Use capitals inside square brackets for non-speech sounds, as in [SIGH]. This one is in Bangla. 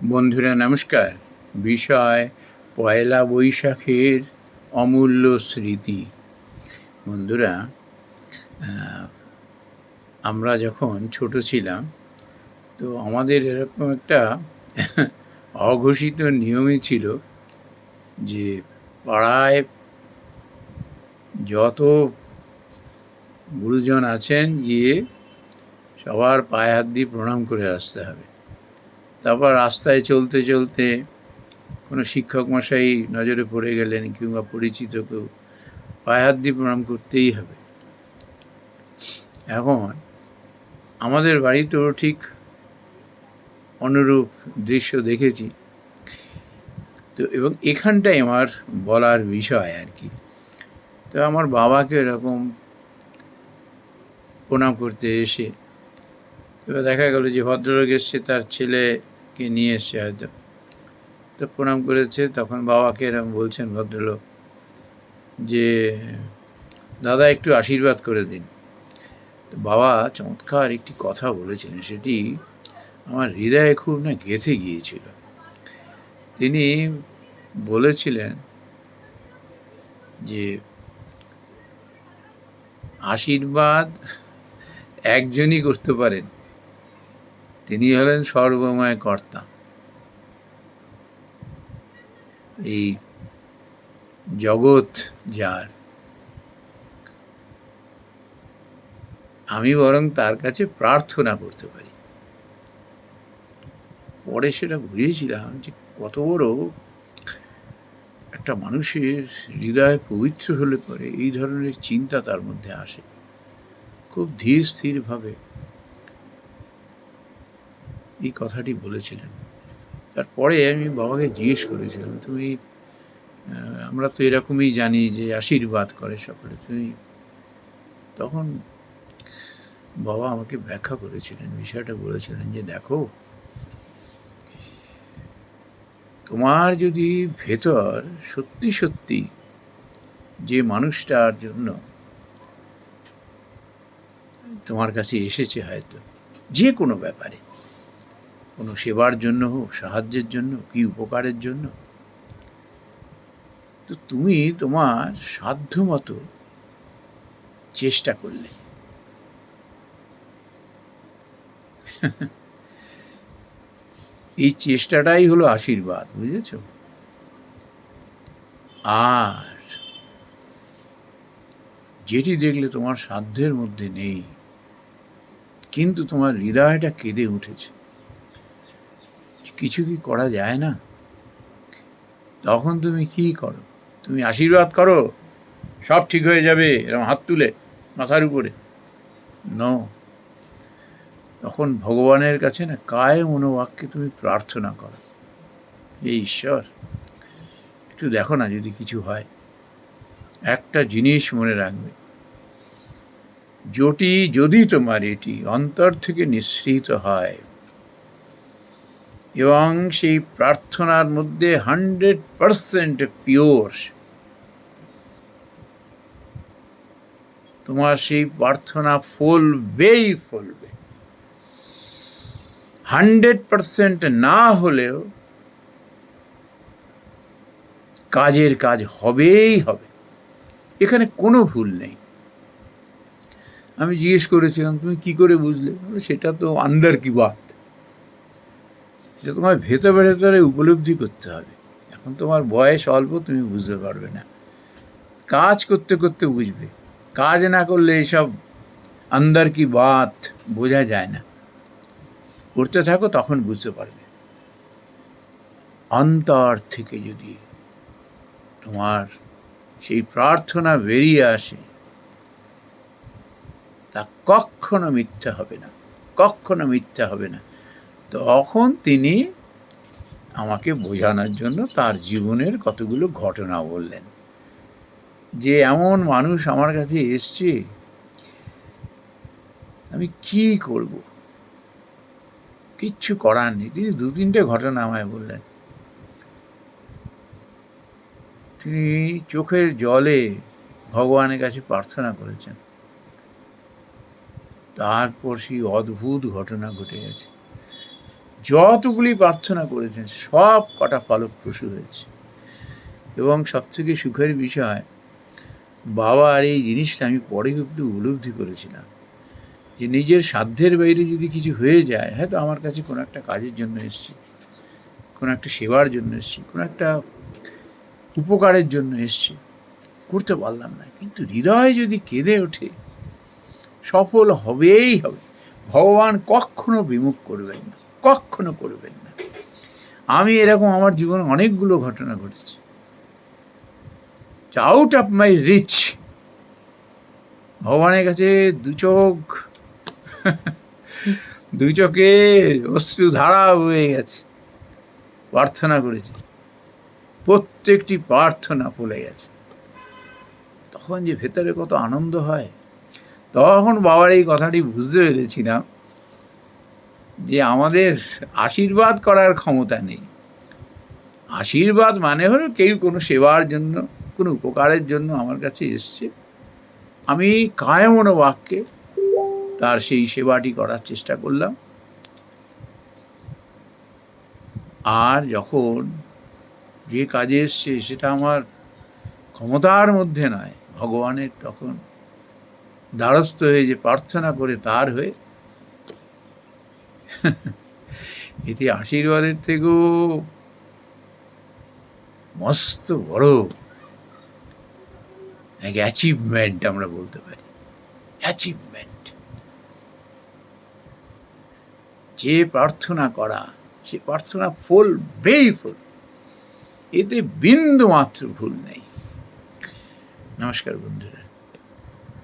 বন্ধুরা, নমস্কার। বিষয় পয়লা বৈশাখের অমূল্য স্মৃতি। বন্ধুরা আমরা যখন ছোট ছিলাম, তো আমাদের এরকম একটা অঘোষিত নিয়মই ছিল যে পাড়ায় যত গুরুজন আছেন, গিয়ে সবার পায়ে হাত দিয়ে প্রণাম করে আসতে হবে। তারপর রাস্তায় চলতে চলতে কোনো শিক্ষক মশাই নজরে পড়ে গেলেন কিংবা পরিচিত কেউ, পায়ে হাত দিয়ে প্রণাম করতেই হবে। এখন আমাদের বাড়িতেও ঠিক অনুরূপ দৃশ্য দেখেছি। তো এবং এখানটাই আমার বলার বিষয় আর কি। তো আমার বাবাকে এরকম প্রণাম করতে এসে এবার দেখা গেল যে ভদ্রলোক এসছে, তার ছেলেকে নিয়ে এসছে হয়তো তো প্রণাম করেছে। তখন বাবাকে এরকম বলছেন ভদ্রলোক যে, দাদা, একটু আশীর্বাদ করে দিন। বাবা চমৎকার একটি কথা বলেছিলেন, সেটি আমার হৃদয়ে খুব না গেঁথে গিয়েছিল। তিনি বলেছিলেন যে, আশীর্বাদ একজনই করতে পারেন। তিনি হলেন সর্বময় কর্তা। এই জগৎ যার, আমি বরং তার কাছে প্রার্থনা করতে পারি। পরে সেটা বুঝেছিলাম যে কত বড় একটা মানুষের হৃদয় পবিত্র হলে পরে এই ধরনের চিন্তা তার মধ্যে আসে। খুব ধীর স্থিরভাবে। এই কথাটি বলেছিলেন। তারপরে আমি বাবাকে জিজ্ঞেস করেছিলাম, তুমি আমরা তো এরকমই জানি যে আশীর্বাদ করে সকলে। তুমি তখন বাবা আমাকে ব্যাখ্যা করেছিলেন, বিষয়টা বলেছিলেন যে, দেখো, তোমার যদি ভেতর সত্যি সত্যি যে মানুষটার জন্য তোমার কাছে এসেছে হয়তো, যে কোনো ব্যাপারে কোনো সেবার জন্য হোক, সাহায্যের জন্য কি উপকারের জন্য তো তুমি তোমার সাধ্য মতো চেষ্টা করলে। [LAUGHS] এই চেষ্টাটাই হলো আশীর্বাদ, বুঝেছ? আর যেটি দেখলে তোমার সাধ্যের মধ্যে নেই, কিন্তু তোমার হৃদয়টা কেঁদে উঠেছে। কিছু কি করা যায় না? তখন তুমি কি করো? তুমি আশীর্বাদ করো? সব ঠিক হয়ে যাবে এরকম হাত তুলে মাথার উপরে। ন তখন ভগবানের কাছে না কায় মনোবাক্যে তুমি প্রার্থনা করো। হে ঈশ্বর, একটু দেখো না যদি কিছু হয়। একটা জিনিস মনে রাখবে। জটি যদি তোমার এটি অন্তর থেকে নিঃসৃত হয় এবং সেই প্রার্থনার মধ্যে হান্ড্রেড পারসেন্ট পিওর। তোমার সেই প্রার্থনা ফলবেই ফলবে। হান্ড্রেড পারসেন্ট না হলেও কাজের কাজ হবেই হবে। এখানে কোনো ভুল নেই। আমি জিজ্ঞেস করেছিলাম, তুমি কি করে বুঝলে? সেটা তো আন্দার কি বাত সেটা তোমার ভেতরে ভেতরে উপলব্ধি করতে হবে। এখন তোমার বয়স অল্প, তুমি বুঝতে পারবে না। কাজ করতে করতে বুঝবে। কাজ না করলে এইসব আন্দার কি বাত বোঝা যায় না। করতে থাকো, তখন বুঝতে পারবে। অন্তর থেকে যদি তোমার সেই প্রার্থনা বেরিয়ে আসে, তা কখনো মিথ্যা হবে না। কখনো মিথ্যা হবে না। তখন তিনি আমাকে বোঝানোর জন্য তার জীবনের কতগুলো ঘটনা বললেন। যে এমন মানুষ আমার কাছে এসছে, আমি কি করব? কিচ্ছু করার নেই। তিনি দু তিনটে ঘটনা আমায় বললেন। তিনি চোখের জলে ভগবানের কাছে প্রার্থনা করেছেন। তারপর সেই অদ্ভুত ঘটনা ঘটে গেছে। যতগুলি প্রার্থনা করেছেন, সব কটা ফলপ্রসূ হয়েছে। এবং সবথেকে সুখের বিষয়, বাবা আর এই জিনিসটা আমি পরে কিন্তু উপলব্ধি করেছিলাম যে নিজের সাধ্যের বাইরে যদি কিছু হয়ে যায় হয়তো আমার কাছে কোনো একটা কাজের জন্য এসছি, কোনো একটা সেবার জন্য এসছি, কোনো একটা উপকারের জন্য এসছি, করতে পারলাম না। কিন্তু হৃদয় যদি কেঁদে ওঠে, সফল হবেই হবে। ভগবান কখনো বিমুখ করবেন না। কখনো করবেন না। আমি এরকম আমার জীবনে অনেকগুলো ঘটনা ঘটেছে। আউট অফ মাই রিচ ভগবানের কাছে দু চোখ। [LAUGHS] দু চোখে অশ্রু ধারা হয়ে গেছে। প্রার্থনা করেছি। প্রত্যেকটি প্রার্থনা ফলে গেছে। তখন যে ভেতরে কত আনন্দ হয়। তখন বাবার এই কথাটি বুঝতে পেরেছিলাম যে আমাদের আশীর্বাদ করার ক্ষমতা নেই। আশীর্বাদ মানে হলো কেউ কোনো সেবার জন্য, কোনো উপকারের জন্য আমার কাছে এসছে। আমি কায়মনো বাক্যে তার সেই সেবাটি করার চেষ্টা করলাম। আর যখন যে কাজে এসছে সেটা আমার ক্ষমতার মধ্যে নয়, ভগবানের তখন দ্বারস্থ হয়ে যে প্রার্থনা করে তার হয়ে [LAUGHS] এটি আশীর্বাদের থেকেও মস্ত বড় এক অ্যাচিভমেন্ট আমরা বলতে পারি। অ্যাচিভমেন্ট যে প্রার্থনা করা, সে প্রার্থনা ফুল বেই ফুল এতে বিন্দু মাত্র ভুল নেই। নমস্কার বন্ধুরা।